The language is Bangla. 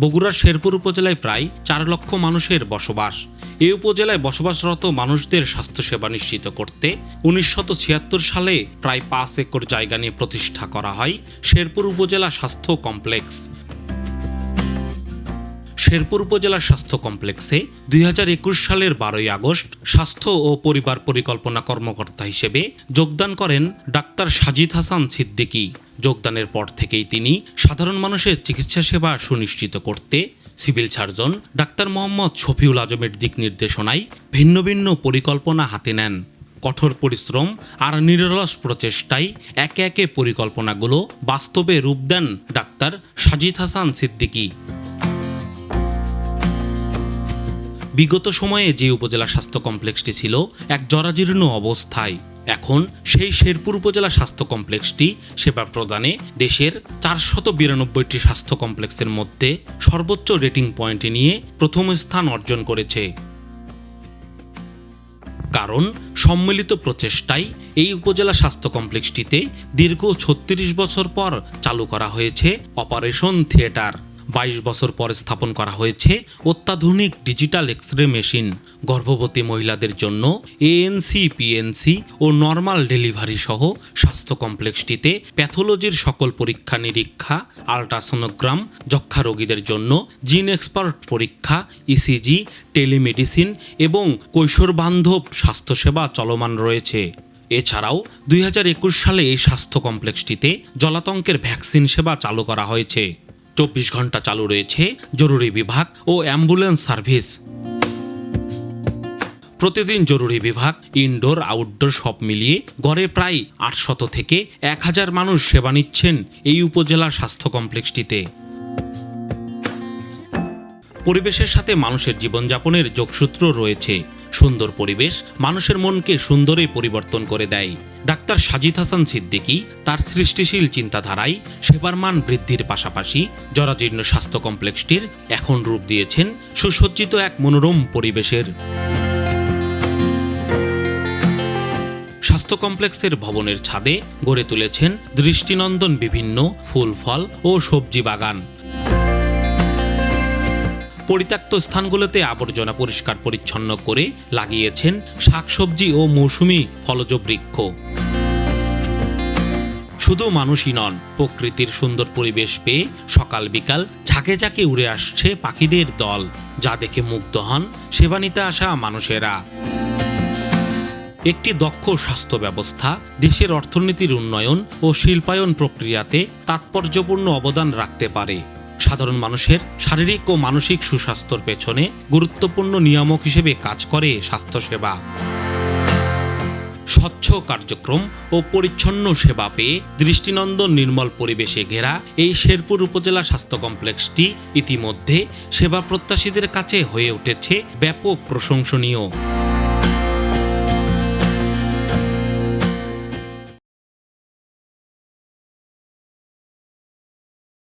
বগুড়ার শেরপুর উপজেলায় প্রায় চার লক্ষ মানুষের বসবাস। এই উপজেলায় বসবাসরত মানুষদের স্বাস্থ্যসেবা নিশ্চিত করতে উনিশশো ছিয়াত্তর সালে প্রায় পাঁচ একর জায়গা নিয়ে প্রতিষ্ঠা করা হয় শেরপুর উপজেলা স্বাস্থ্য কমপ্লেক্স। শেরপুর উপজেলা স্বাস্থ্য কমপ্লেক্সে দুই হাজার একুশ সালের বারোই আগস্ট স্বাস্থ্য ও পরিবার পরিকল্পনা কর্মকর্তা হিসেবে যোগদান করেন ডাক্তার সাজিদ হাসান সিদ্দিকী। যোগদানের পর থেকেই তিনি সাধারণ মানুষের চিকিৎসা সেবা সুনিশ্চিত করতে civil surgeon doctor Mohammad Shafiul আজমের দিক নির্দেশনায় ভিন্ন ভিন্ন পরিকল্পনা হাতে নেন। কঠোর পরিশ্রম আর নিরলস প্রচেষ্টায় একে একে পরিকল্পনাগুলো বাস্তবে রূপ দেন ডাক্তার সাজিদ হাসান সিদ্দিকী। বিগত সময়ে যে উপজেলা স্বাস্থ্য কমপ্লেক্সটি ছিল এক জরাজীর্ণ অবস্থায়, এখন সেই শেরপুর উপজেলা স্বাস্থ্য কমপ্লেক্সটি সেবা প্রদানে দেশের চারশত বিরানব্বইটি স্বাস্থ্য কমপ্লেক্সের মধ্যে সর্বোচ্চ রেটিং পয়েন্টে নিয়ে প্রথম স্থান অর্জন করেছে। কারণ সম্মিলিত প্রচেষ্টায় এই উপজেলা স্বাস্থ্য কমপ্লেক্সটিতে দীর্ঘ ছত্রিশ বছর পর চালু করা হয়েছে অপারেশন থিয়েটার। বাইশ বছর পরে স্থাপন করা হয়েছে অত্যাধুনিক ডিজিটাল এক্স রে মেশিন। গর্ভবতী মহিলাদের জন্য এএনসি, পিএনসি ও নর্মাল ডেলিভারি সহ স্বাস্থ্য কমপ্লেক্সটিতে প্যাথোলজির সকল পরীক্ষা নিরীক্ষা, আল্ট্রাসোনোগ্রাম যক্ষা রোগীদের জন্য জিন এক্সপার্ট পরীক্ষা, ইসিজি, টেলিমেডিসিন এবং কৈশোর বান্ধব স্বাস্থ্যসেবা চলমান রয়েছে। এছাড়াও দুই হাজার একুশ সালে এই স্বাস্থ্য কমপ্লেক্সটিতে জলাতঙ্কের ভ্যাকসিন সেবা চালু করা হয়েছে। চব্বিশ ঘণ্টা চালু রয়েছে। জরুরি বিভাগ ও অ্যাম্বুলেন্স সার্ভিস। প্রতিদিন জরুরি বিভাগ, ইনডোর, আউটডোর সব মিলিয়ে গড়ে প্রায় আটশত থেকে এক হাজার মানুষ সেবা নিচ্ছেন এই উপজেলা স্বাস্থ্য কমপ্লেক্সটিতে। পরিবেশের সাথে মানুষের জীবনযাপনের যোগসূত্র রয়েছে। সুন্দর পরিবেশ মানুষের মনকে সুন্দরে পরিবর্তন করে দেয়। ডাক্তার সাজিদ হাসান সিদ্দিকী তার সৃষ্টিশীল চিন্তাধারায় সেবার মান বৃদ্ধির পাশাপাশি জরাজীর্ণ স্বাস্থ্য কমপ্লেক্সটির এখন রূপ দিয়েছেন সুসজ্জিত এক মনোরম পরিবেশের। স্বাস্থ্য কমপ্লেক্সের ভবনের ছাদে গড়ে তুলেছেন দৃষ্টিনন্দন বিভিন্ন ফুল ফল ও সবজি বাগান। পরিত্যক্ত স্থানগুলোতে আবর্জনা পরিষ্কার পরিচ্ছন্ন করে লাগিয়েছেন শাকসবজি ও মৌসুমি ফলজ বৃক্ষ। শুধু মানুষই নন, প্রকৃতির সুন্দর পরিবেশ পেয়ে সকাল বিকাল ঝাঁকে ঝাঁকে উড়ে আসছে পাখিদের দল, যা দেখে মুগ্ধ হন সেবা নিতে আসা মানুষেরা। একটি দক্ষ স্বাস্থ্য ব্যবস্থা, দেশের অর্থনীতির উন্নয়ন ও শিল্পায়ন প্রক্রিয়াতে তাৎপর্যপূর্ণ অবদান রাখতে পারে। সাধারণ মানুষের শারীরিক ও মানসিক সুস্বাস্থ্যর পেছনে গুরুত্বপূর্ণ নিয়ামক হিসেবে কাজ করে স্বাস্থ্যসেবা। স্বচ্ছ কার্যক্রম ও পরিচ্ছন্ন সেবা পেয়ে দৃষ্টিনন্দন নির্মল পরিবেশে ঘেরা এই শেরপুর উপজেলা স্বাস্থ্য কমপ্লেক্সটি ইতিমধ্যে সেবা প্রত্যাশীদের কাছে হয়ে উঠেছে ব্যাপক প্রশংসনীয়।